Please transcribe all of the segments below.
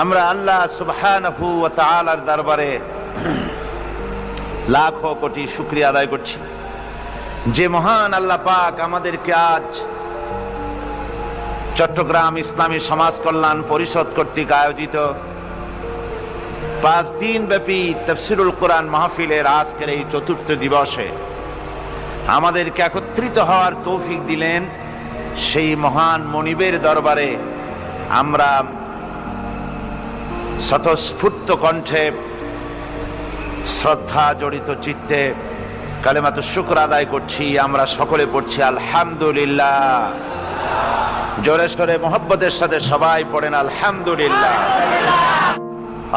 আমরা আল্লাহ সুবহানাহু ওয়া তাআলার দরবারে লাখো কোটি শুকরিয়া আদায় করছি। যে মহান আল্লাহ পাক আমাদেরকে আজ চট্টগ্রাম ইসলামী সমাজ কল্যাণ পরিষদ কর্তৃক আয়োজিত পাঁচ দিন ব্যাপী তফসিরুল কোরআন মাহফিলের আজকের এই চতুর্থ দিবসে আমাদেরকে একত্রিত হওয়ার তৌফিক দিলেন সেই মহান মনিবের দরবারে আমরা স্বতঃস্ফূর্ত কণ্ঠে শ্রদ্ধা জড়িত চিত্তে কালেমাত শুক্র আদায় করছি, আমরা সকলে পড়ছি, আলহামদুলিল্লাহ। জোরে সরে মোহব্বতের সাথে সবাই পড়েন, আলহামদুলিল্লাহ।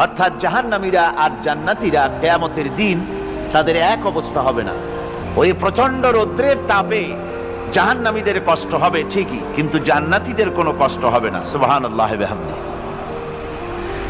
অর্থাৎ জাহান্নামীরা আর জান্নাতীরা কেয়ামতের দিন তাদের এক অবস্থা হবে না। ওই প্রচণ্ড রৌদ্রের তাপে জাহান্নামীদের কষ্ট হবে ঠিকই, কিন্তু জান্নাতীদের কোনো কষ্ট হবে না। সুবহান আল্লাহ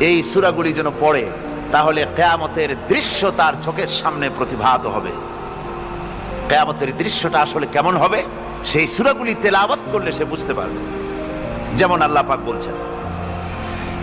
এই সূরাগুলি যেন পড়ে, তাহলে কেয়ামতের দৃশ্য তার চোখের সামনে প্রতিভাত হবে। কেয়ামতের দৃশ্যটা আসলে কেমন হবে, সেই সূরাগুলি তেলাওয়াত করলে সে বুঝতে পারবে। যেমন আল্লাহ পাক বলছেন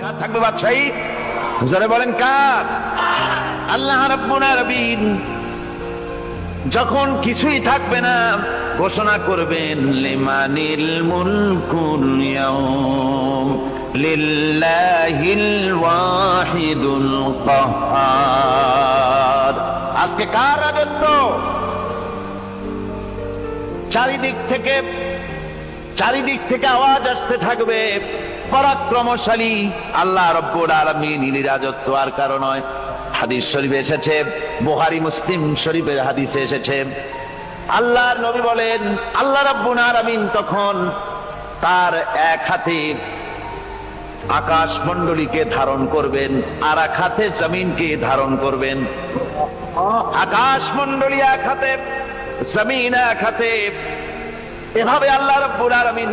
কার থাকবে বলেন কার? আল্লাহ যখন কিছুই থাকবে না, ঘোষণা করবেন, লিমানিল মুলকুল ইয়াউম, লিল্লাহিল ওয়াহিদুল কাহ্হার আজকে কার রাজত্ব? চারিদিক থেকে চারিদিক থেকে আওয়াজ আসতে থাকবে। পরাক্রমশালী। আল্লাহ রব্বুল আলামিন রাজত্ব আর কারণ হাদিস শরীফে এসেছে বুহারি মুসলিম শরীফের হাদিসে এসেছে। আল্লাহর নবী বলেন, আল্লাহ রাব্বুল আলামিন তখন তার এক হাতে আকাশ মন্ডলীকে ধারণ করবেন, আর এক হাতে জমিনকে ধারণ করবেন। আকাশ মন্ডলী এক হাতে, জমিন এক হাতে। এভাবে আল্লাহ রব্বুল আলামিন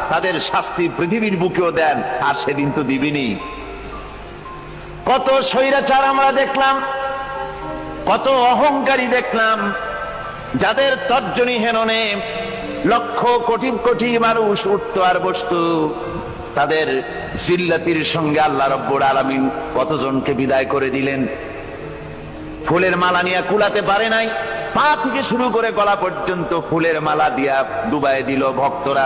তাদের শাস্তি পৃথিবীর বুকেও দেন, আর সেদিন তো দিবিনি। কত স্বৈরাচার আমরা দেখলাম, কত অহংকারী দেখলাম, যাদের তর্জনী হেননে লক্ষ কোটি কোটি মানুষ উঠত আর বসত। তাদের জিল্লাতির সঙ্গে আল্লাহ রব্বুর আলামিন কতজনকে বিদায় করে দিলেন? ফুলের মালা নিয়ে কুলাতে পারে নাই, পা থেকে শুরু করে গলা পর্যন্ত ফুলের মালা দিয়া ডুবাই দিল ভক্তরা।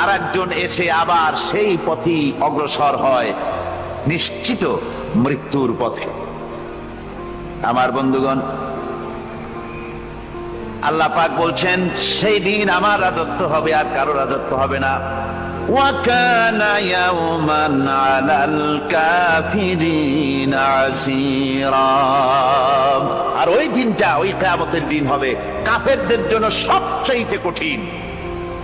আর এসে আবার সেই পথে অগ্রসর হয়, নিশ্চিত মৃত্যুর পথে। আমার বন্ধুগণ, আল্লাহ পাক বলছেন, সেই দিন আমার রাজত্ব হবে আর কারও রাজত্ব হবে না। আর ওই দিনটা, ওই কাবতের দিন হবে কাফেরদের জন্য সবচেয়ে কঠিন।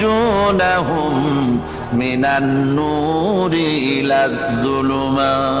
يخرجونهم من النور إلى الظلمات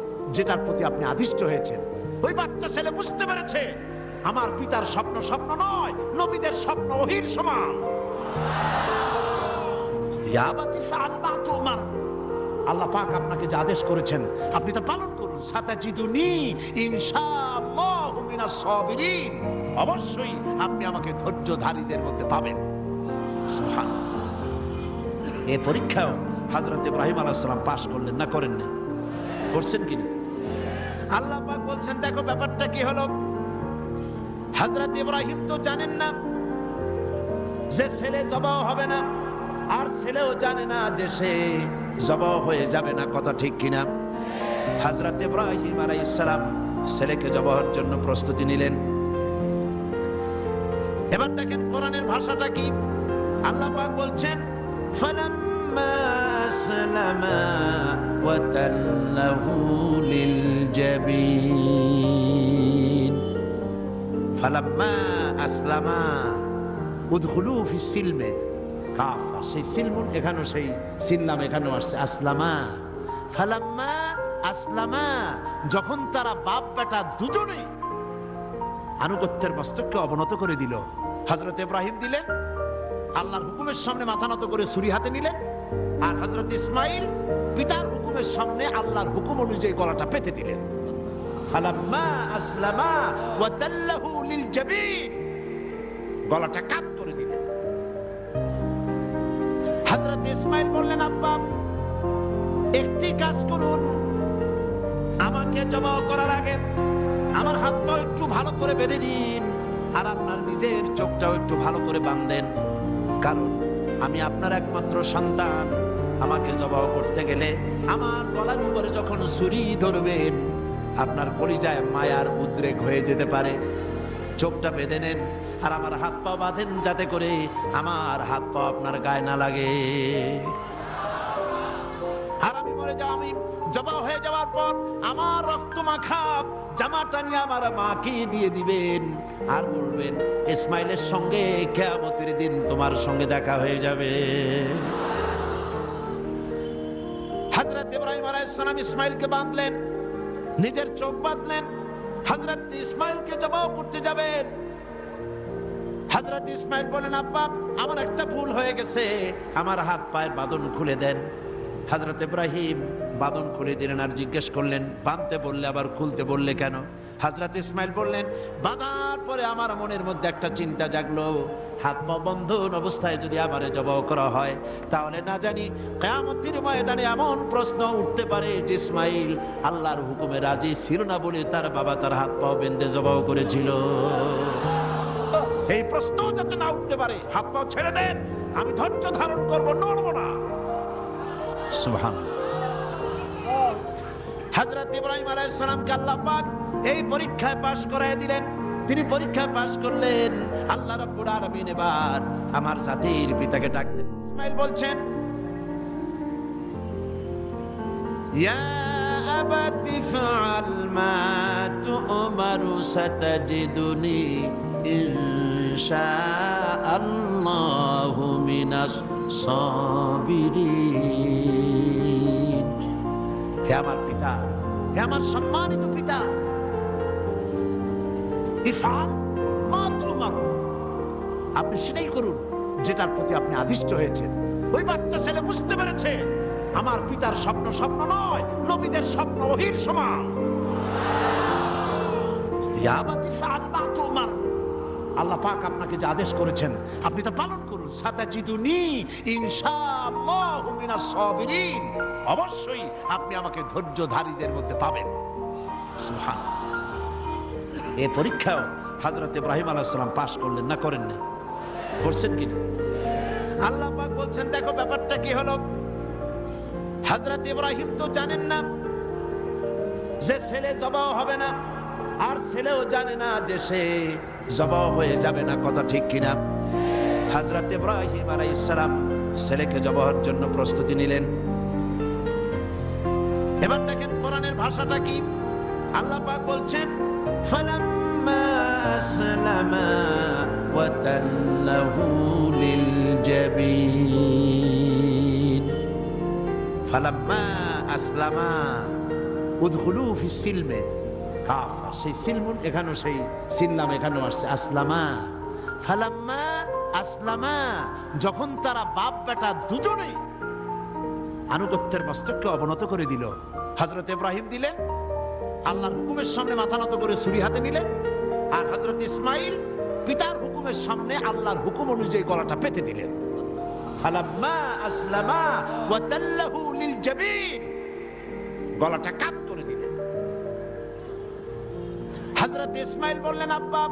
যেটার প্রতি আপনি আদিষ্ট হয়েছেন। ওই বাচ্চা ছেলে বুঝতে পেরেছে, আমার পিতার স্বপ্ন স্বপ্ন নয়, নবীদের স্বপ্ন ওহির সমান। আল্লাহ পাক আপনাকে যে আদেশ করেছেন, আপনি তা পালন করুন। সাতাজিদুনি ইনশাআল্লাহু মিনাস সাবিরিন। অবশ্যই আপনি আমাকে ধৈর্যধারীদের মধ্যে পাবেন। এ পরীক্ষাও হযরত ইব্রাহিম আলাইহিস সালাম পাশ করলেন না, করেন না করছেন কি না? আল্লাহ বলছেন, দেখো ব্যাপারটা কি হলো? হযরত ইব্রাহিম তো জানেন না যে ছেলে জবাও হবে না, আর ছেলেও জানে না যে সে জবাও হয়ে যাবে না, কথা ঠিক কিনা? হযরত ইব্রাহিম আলাইহিস সালাম ছেলেকে জবাহের জন্য প্রস্তুতি নিলেন। এবার দেখেন কোরআনের ভাষাটা কি? আল্লাহ বলছেন, ফালাম্মা আসলামা ওয়াতাল্লাহু লিলজাবিন ফালাম্মা আসলামা উদখুলু ফি সিলমে কাফা সেই সিলমুন এখানেও সেই সিল্লাম এখানেও আসছে। আসলামা। ফালাম্মা আসলামা। যখন তারা বাপ বেটা দুজনেই আনুগত্যের মস্তককে অবনত করে দিল হজরত ইব্রাহিম দিলেন, আল্লাহর হুকুমের সামনে মাথা নত করে ছুরি হাতে নিলেন আর হজরত ইসমাইল পিতার হুকুমের সামনে আল্লাহর হুকুম অনুযায়ী গলাটা পেতে দিলেন। গলাটা কাত করে দিলেন। হযরত ইসমাইল বললেন, আব্বা, একটি কাজ করুন। আমাকে জবাব করার আগে আমার হাত পা একটু ভালো করে বেঁধে দিন আর আপনার নিজের চোখটাও একটু ভালো করে বাঁধেন। কারণ আমি আপনার একমাত্র সন্তান। আমাকে জবাব করতে গেলে আমার গলার উপরে যখন ছুরি ধরবেন আপনার পরিযায় মায়ার উদ্রেক হয়ে যেতে পারে। চোখটা বেঁধে নেন আর আমার হাত পা বাঁধেন যাতে করে আমার হাত পা আপনার গায়ে না লাগে। আর আমি মরে যাও, আমি জবা হয়ে যাওয়ার পর আমার রক্ত মাখা জামাটা নিয়ে আমার মাকে দিয়ে দিবেন। আর বলবেন, ইসমাইলের সঙ্গে কেয়ামতের দিন তোমার সঙ্গে দেখা হয়ে যাবে। হজরত ইব্রাহিম আলাইসালাম ইসমাইলকে বাঁধলেন, নিজের চোখ বাঁধলেন হজরত ইসমাইলকে জবাব করতে যাবেন। হজরত ইসমাইল বলেন আব্বা, আমার একটা ভুল হয়ে গেছে, আমার হাত পায়ের বাঁধন খুলে দেন। হজরত ইব্রাহিম বাঁধন খুলে দিলেন আর জিজ্ঞেস করলেন বাঁধতে বললে আবার খুলতে বললে কেন? হজরত ইসমাইল বললেন, বাঁধার পরে আমার মনের মধ্যে একটা চিন্তা জাগলো। হাত পা বন্ধন অবস্থায় যদি আমারে জবাব করা হয়, তাহলে না জানি কেয়ামতির ময়দানে এমন প্রশ্ন উঠতে পারে যে ইসমাইল আল্লাহর হুকুমে রাজি ছিল না বলে তার বাবা তার হাত পা বেঁধে জবাব করেছিল। এই প্রশ্ন যাতে না উঠতে পারে, হাত পা ছেড়ে দেন, আমি ধৈর্য ধারণ করব, নড়ব না। এই পরীক্ষায় পাশ করাই দিলেন। তিনি পরীক্ষায় পাশ করলেন। আল্লাহ এবার আমার জাতির পিতাকে ডাকতেন ইসমাইল বলছেন, ইয়া মা তু'মারু মিনাস সাবিরিন। হে আমার পিতা, হে আমার সম্মানিত পিতা। আপনি সেটাই করুন যেটার প্রতি আপনি আদিষ্ট হয়েছেন। ওই বাচ্চা ছেলে বুঝতে পেরেছে, আমার পিতার স্বপ্ন স্বপ্ন নয়, নবীদের স্বপ্ন ওহির সমান। আল্লাহ পাক আপনাকে যে আদেশ করেছেন, আপনি তা পালন করুন। সাতাজিদুনি ইনশাআল্লাহু মিনাস সাবিরিন। অবশ্যই আপনি আমাকে ধৈর্যধারীদের মধ্যে পাবেন। এ পরীক্ষাও হযরত ইব্রাহিম আলাইহিস সালাম পাশ করলেন না করেন না করছেন কি? আল্লাহ বলছেন, দেখো ব্যাপারটা কি হলো? হযরত ইব্রাহিম তো জানেন না, যে ছেলে জবাও হবে না, আর ছেলেও জানে না যে সে জবাও হয়ে যাবে না, কথা ঠিক কিনা? হযরত ইব্রাহিম আলাইহিস সালাম ছেলেকে জবাহের জন্য প্রস্তুতি নিলেন। এবার দেখেন কোরআনের ভাষাটা কি? আল্লাহ পাক বলছেন এখানেও সেই সিল্লাম এখানেও ফালাম্মা আসলামা, যখন তারা বাপ বেটা দুজনেই আনুগত্যের মস্তককে অবনত করে দিল হজরত ইব্রাহিম দিলেন, আল্লাহর হুকুমের সামনে মাথা নত করে ছুরি হাতে নিলেন, আর হজরত ইসমাইল পিতার হুকুমের সামনে আল্লাহর হুকুম অনুযায়ী গলাটা পেতে দিলেন। গলাটা কাত করে দিলেন। হজরত ইসমাইল বললেন, আব্বা,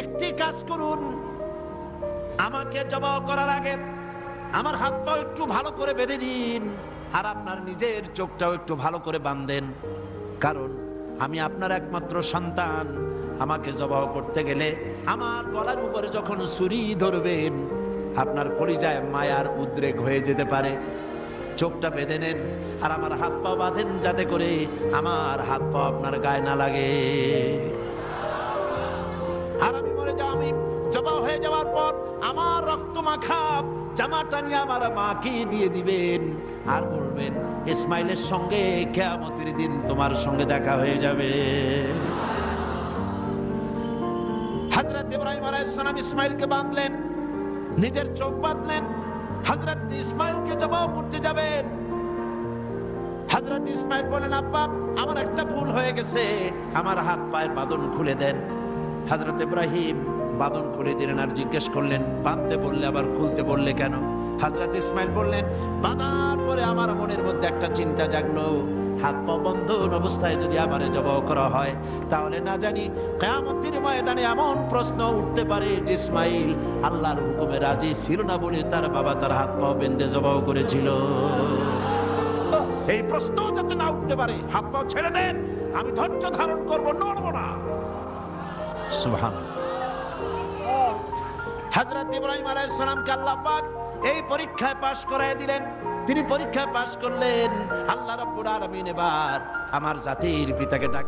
একটি কাজ করুন। আমাকে জবাব করার আগে আমার হাত পা একটু ভালো করে বেঁধে দিন আর আপনার নিজের চোখটাও একটু ভালো করে বাঁধেন। কারণ আমি আপনার একমাত্র সন্তান। আমাকে জবাব করতে গেলে আমার গলার উপরে যখন ছুরি ধরবেন, আপনার কলিজায় মায়ার উদ্রেক হয়ে যেতে পারে। চোখটা বেঁধে নেন আর আমার হাত পা বাঁধেন যাতে করে আমার হাত পা আপনার গায়ে না লাগে। জবা হয়ে যাওয়ার পর আমার রক্ত মাখা জামাটা নিয়ে আমার মাকে দিয়ে দিবেন। আর বলবেন, ইসমাইলের সঙ্গে কেয়ামতের দিন তোমার সঙ্গে দেখা হয়ে যাবে। হজরত ইব্রাহিম আলাইহিসসালাম ইসমাইলকে বাঁধলেন, নিজের চোখ বাঁধলেন। হজরত ইসমাইলকে জবাব করতে যাবেন। হজরত ইসমাইল বলেন আব্বা, আমার একটা ভুল হয়ে গেছে। আমার হাত পায়ের বাঁধন খুলে দেন। হজরত ইব্রাহিম বাঁধন খুলে দিলেন আর জিজ্ঞেস করলেন, বাঁধতে বললে আবার খুলতে বললে কেন? হজরত ইসমাইল বললেন, বাঁধার পরে আমার মনের মধ্যে একটা চিন্তা জাগলো। হাত পা বন্ধ অবস্থায় যদি আবার জবাব করা হয়, তাহলে না জানি কেয়ামতের ময়দানে এমন প্রশ্ন উঠতে পারে যে ইসমাইল আল্লাহর হুকুমে রাজি ছিল না বলে তার বাবা তার হাত পা বেঁধে জবাব করেছিল। এই প্রশ্ন যাতে না উঠতে পারে, হাত পা ছেড়ে দেন, আমি ধৈর্য ধারণ করব, নড়ব না। সুবহান হযরত ইব্রাহিম আলাইসালামকে সালামকে আল্লাহ পাক এই পরীক্ষায় পাশ করাই দিলেন। তিনি পরীক্ষায় পাশ করলেন, আল্লাহ রব্বুর আলমিন এবার আমার জাতির পিতাকে ডাক